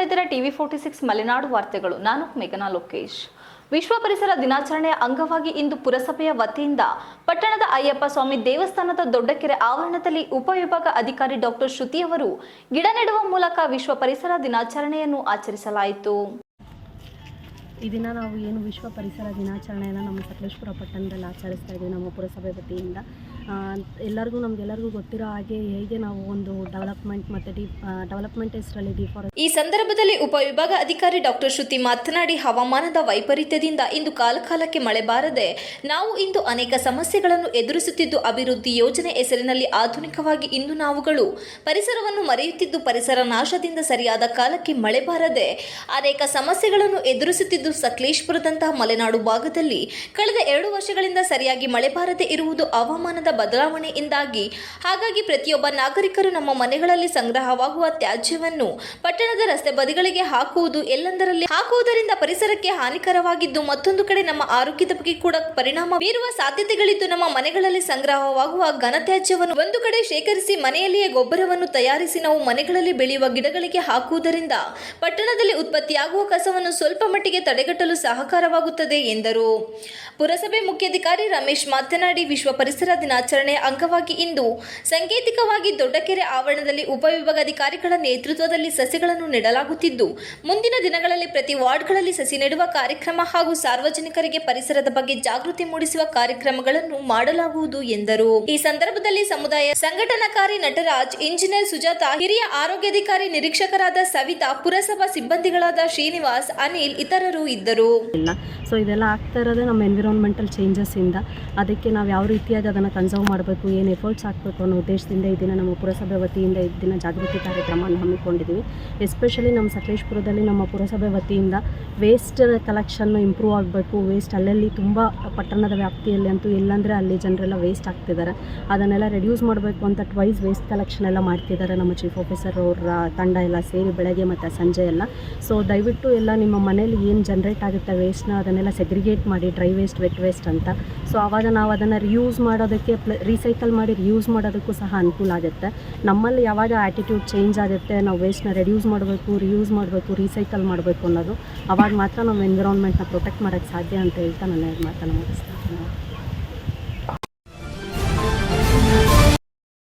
ಇದ್ದೀರಾ TV forty six Malenadu ವಾರ್ತೆಗಳು. ನಾನು ಮೇಘನಾ ಲೋಕೇಶ್. ವಿಶ್ವ ಪರಿಸರ ದಿನಾಚರಣೆಯ ಅಂಗವಾಗಿ ಇಂದು ಪುರಸಭೆಯ ವತಿಯಿಂದ ಪಟ್ಟಣದ ಅಯ್ಯಪ್ಪ ಸ್ವಾಮಿ ದೇವಸ್ಥಾನದ ದೊಡ್ಡಕೆರೆ ಆವರಣದಲ್ಲಿ ಉಪವಿಭಾಗ ಅಧಿಕಾರಿ ಡಾಕ್ಟರ್ ಶ್ರುತಿ ಅವರು ಗಿಡ ನೆಡುವ ಮೂಲಕ ವಿಶ್ವ ಪರಿಸರ ದಿನಾಚರಣೆಯನ್ನು ಆಚರಿಸಲಾಯಿತು. ಈ ದಿನ ನಾವು ಏನು ವಿಶ್ವ ಪರಿಸರ ದಿನಾಚರಣೆಯನ್ನು ನಮ್ಮ ಸಕಲೇಶ್ಪುರ ಪಟ್ಟಣದಲ್ಲಿ ಆಚರಿಸ್ತಾ ಇದ್ದೀವಿ ನಮ್ಮ ಪುರಸಭೆ ವತಿಯಿಂದ. ಎಲ್ಲರಿಗೂ ನಮ್ಗೆಲ್ಲರಿಗೂ ಗೊತ್ತಿರೋ ಹಾಗೆ ಹೇಗೆ ನಾವು ಒಂದು ಡೆವಲಪ್ಮೆಂಟ್ ಮತ್ತು ಡಿ ಡೆವಲಪ್ಮೆಂಟ್ ಹೆಸರಲ್ಲಿ ಡಿಫಾರೆಸ್ಟ್ ಈ ಸಂದರ್ಭದಲ್ಲಿ ಉಪವಿಭಾಗ ಅಧಿಕಾರಿ ಡಾಕ್ಟರ್ ಶ್ರುತಿ ಮಾತನಾಡಿ ಹವಾಮಾನದ ವೈಪರೀತ್ಯದಿಂದ ಇಂದು ಕಾಲಕಾಲಕ್ಕೆ ಮಳೆ ಬಾರದೆ ನಾವು ಇಂದು ಅನೇಕ ಸಮಸ್ಯೆಗಳನ್ನು ಎದುರಿಸುತ್ತಿದ್ದು ಅಭಿವೃದ್ಧಿ ಯೋಜನೆ ಹೆಸರಿನಲ್ಲಿ ಆಧುನಿಕವಾಗಿ ಇಂದು ನಾವುಗಳು ಪರಿಸರವನ್ನು ಮರೆಯುತ್ತಿದ್ದು ಪರಿಸರ ನಾಶದಿಂದ ಸರಿಯಾದ ಕಾಲಕ್ಕೆ ಮಳೆ ಬಾರದೆ ಅನೇಕ ಸಮಸ್ಯೆಗಳನ್ನು ಎದುರಿಸುತ್ತಿದ್ದು ಸಕಲೇಶ್ಪುರದಂತಹ ಮಲೆನಾಡು ಭಾಗದಲ್ಲಿ ಕಳೆದ ಎರಡು ವರ್ಷಗಳಿಂದ ಸರಿಯಾಗಿ ಮಳೆ ಬಾರದೆ ಇರುವುದು ಹವಾಮಾನದ ಬದಲಾವಣೆಯಿಂದಾಗಿ. ಹಾಗಾಗಿ ಪ್ರತಿಯೊಬ್ಬ ನಾಗರಿಕರು ನಮ್ಮ ಮನೆಗಳಲ್ಲಿ ಸಂಗ್ರಹವಾಗುವ ತ್ಯಾಜ್ಯವನ್ನು ಪಟ್ಟಣದ ರಸ್ತೆ ಬದಿಗಳಿಗೆ ಹಾಕುವುದು ಎಲ್ಲೆಂದರಲ್ಲಿ ಹಾಕುವುದರಿಂದ ಪರಿಸರಕ್ಕೆ ಹಾನಿಕರವಾಗಿದ್ದು ಮತ್ತೊಂದು ಕಡೆ ನಮ್ಮ ಆರೋಗ್ಯದ ಬಗ್ಗೆ ಕೂಡ ಪರಿಣಾಮ ಬೀರುವ ಸಾಧ್ಯತೆಗಳಿದ್ದು ನಮ್ಮ ಮನೆಗಳಲ್ಲಿ ಸಂಗ್ರಹವಾಗುವ ಘನತ್ಯಾಜ್ಯವನ್ನು ಒಂದು ಕಡೆ ಶೇಖರಿಸಿ ಮನೆಯಲ್ಲಿಯೇ ಗೊಬ್ಬರವನ್ನು ತಯಾರಿಸಿ ನಾವು ಮನೆಗಳಲ್ಲಿ ಬೆಳೆಯುವ ಗಿಡಗಳಿಗೆ ಹಾಕುವುದರಿಂದ ಪಟ್ಟಣದಲ್ಲಿ ಉತ್ಪತ್ತಿಯಾಗುವ ಕಸವನ್ನು ಸ್ವಲ್ಪ ಮಟ್ಟಿಗೆ ತಡೆಗಟ್ಟಲು ಸಹಕಾರವಾಗುತ್ತದೆ ಎಂದರು. ಪುರಸಭೆ ಮುಖ್ಯಾಧಿಕಾರಿ ರಮೇಶ್ ಮಾತನಾಡಿ, ವಿಶ್ವ ಪರಿಸರ ದಿನಾಚರಣೆ ಅಂಗವಾಗಿ ಇಂದು ಸಾಂಕೇತಿಕವಾಗಿ ದೊಡ್ಡಕೆರೆ ಆವರಣದಲ್ಲಿ ಉಪವಿಭಾಗಾಧಿಕಾರಿಗಳ ನೇತೃತ್ವದಲ್ಲಿ ಸಸಿಗಳನ್ನು ನೆಡಲಾಗುತ್ತಿದ್ದು, ಮುಂದಿನ ದಿನಗಳಲ್ಲಿ ಪ್ರತಿ ವಾರ್ಡ್ಗಳಲ್ಲಿ ಸಸಿ ನೆಡುವ ಕಾರ್ಯಕ್ರಮ ಹಾಗೂ ಸಾರ್ವಜನಿಕರಿಗೆ ಪರಿಸರದ ಬಗ್ಗೆ ಜಾಗೃತಿ ಮೂಡಿಸುವ ಕಾರ್ಯಕ್ರಮಗಳನ್ನು ಮಾಡಲಾಗುವುದು ಎಂದರು. ಈ ಸಂದರ್ಭದಲ್ಲಿ ಸಮುದಾಯ ಸಂಘಟನಾಕಾರಿ ನಟರಾಜ್ ಇಂಜಿನಿಯರ್ ಸುಜಾತ, ಹಿರಿಯ ಆರೋಗ್ಯಾಧಿಕಾರಿ ನಿರೀಕ್ಷಕರಾದ ಸವಿತಾ, ಪುರಸಭಾ ಸಿಬ್ಬಂದಿಗಳಾದ ಶ್ರೀನಿವಾಸ್, ಅನಿಲ್ ಇತರರು ಇದ್ದರು. ಇಲ್ಲ. ಸೊ ಇದೆಲ್ಲ ಆಗ್ತಾ ಇರೋದೇ ನಮ್ಮ ಎನ್ವಿರಾನ್ಮೆಂಟಲ್ ಇಂದ. ಅದಕ್ಕೆ ನಾವು ಯಾವ ರೀತಿಯಾಗಿ ಅದನ್ನು ಕನ್ಸರ್ವ್ ಮಾಡಬೇಕು, ಏನು ಎಫರ್ಟ್ಸ್ ಹಾಕಬೇಕು ಅನ್ನೋ ಉದ್ದೇಶದಿಂದ ಇದನ್ನು ದಿನ ನಮ್ಮ ಪುರಸಭೆ ವತಿಯಿಂದ ಈ ದಿನ ಜಾಗೃತಿ ಕಾರ್ಯಕ್ರಮವನ್ನು ಹಮ್ಮಿಕೊಂಡಿದ್ದೀವಿ ಎಸ್ಪೆಷಲಿ ನಮ್ಮ ಸಕಲೇಶ್ಪುರದಲ್ಲಿ ನಮ್ಮ ಪುರಸಭೆ ವತಿಯಿಂದ ವೇಸ್ಟ್ ಕಲೆಕ್ಷನ್ನು ಇಂಪ್ರೂವ್ ಆಗಬೇಕು. ವೇಸ್ಟ್ ಅಲ್ಲಲ್ಲಿ ತುಂಬ ಪಟ್ಟಣದ ವ್ಯಾಪ್ತಿಯಲ್ಲಿ ಅಂತೂ ಇಲ್ಲಾಂದರೆ ಅಲ್ಲಿ ಜನರೆಲ್ಲ ವೇಸ್ಟ್ ಆಗ್ತಿದ್ದಾರೆ ಅದನ್ನೆಲ್ಲ ರೆಡ್ಯೂಸ್ ಮಾಡಬೇಕು ಅಂತ ಟ್ವೈಸ್ ವೇಸ್ಟ್ ಕಲೆಕ್ಷನ್ ಎಲ್ಲ ಮಾಡ್ತಿದ್ದಾರೆ ನಮ್ಮ ಚೀಫ್ ಆಫೀಸರ್ ಅವರ ತಂಡ ಎಲ್ಲ ಸೇರಿ ಬೆಳಗ್ಗೆ ಮತ್ತು ಸಂಜೆ ಎಲ್ಲ. ಸೊ ದಯವಿಟ್ಟು ಎಲ್ಲ ನಿಮ್ಮ ಮನೇಲಿ ಏನು ಜನ್ರೇಟ್ ಆಗುತ್ತೆ ವೇಸ್ಟ್ನ ಅದನ್ನೆಲ್ಲ ಸೆಗ್ರಿಗೇಟ್ ಮಾಡಿ ಡ್ರೈ ವೇಸ್ಟ್ ವೆಟ್ ವೇಸ್ಟ್ ಅಂತ. ಸೊ ಆವಾಗ ನಾವು ಅದನ್ನು ರಿಯೂಸ್ ಮಾಡೋದಕ್ಕೆ ಪ್ಲ ರೀಸೈಕಲ್ ಮಾಡಿ ರಿಯೂಸ್ ಮಾಡೋದಕ್ಕೂ ಸಹ ಅನುಕೂಲ ಆಗುತ್ತೆ. ನಮ್ಮಲ್ಲಿ ಯಾವಾಗ ಆ್ಯಟಿಟ್ಯೂಡ್ ಚೇಂಜ್ ಆಗುತ್ತೆ, ನಾವು ವೇಸ್ಟ್ನ ರೆಡ್ಯೂಸ್ ಮಾಡಬೇಕು ರಿಯೂಸ್ ಮಾಡಬೇಕು ರೀಸೈಕಲ್ ಮಾಡಬೇಕು ಅನ್ನೋದು ಆವಾಗ ಮಾತ್ರ ನಾವು ಎನ್ವಿರಾನ್ಮೆಂಟ್ನ ಪ್ರೊಟೆಕ್ಟ್ ಮಾಡೋಕ್ಕೆ ಸಾಧ್ಯ ಅಂತ ಹೇಳ್ತಾ ನನ್ನ ಮಾತನ್ನು ಮುಗಿಸ್ತೀನಿ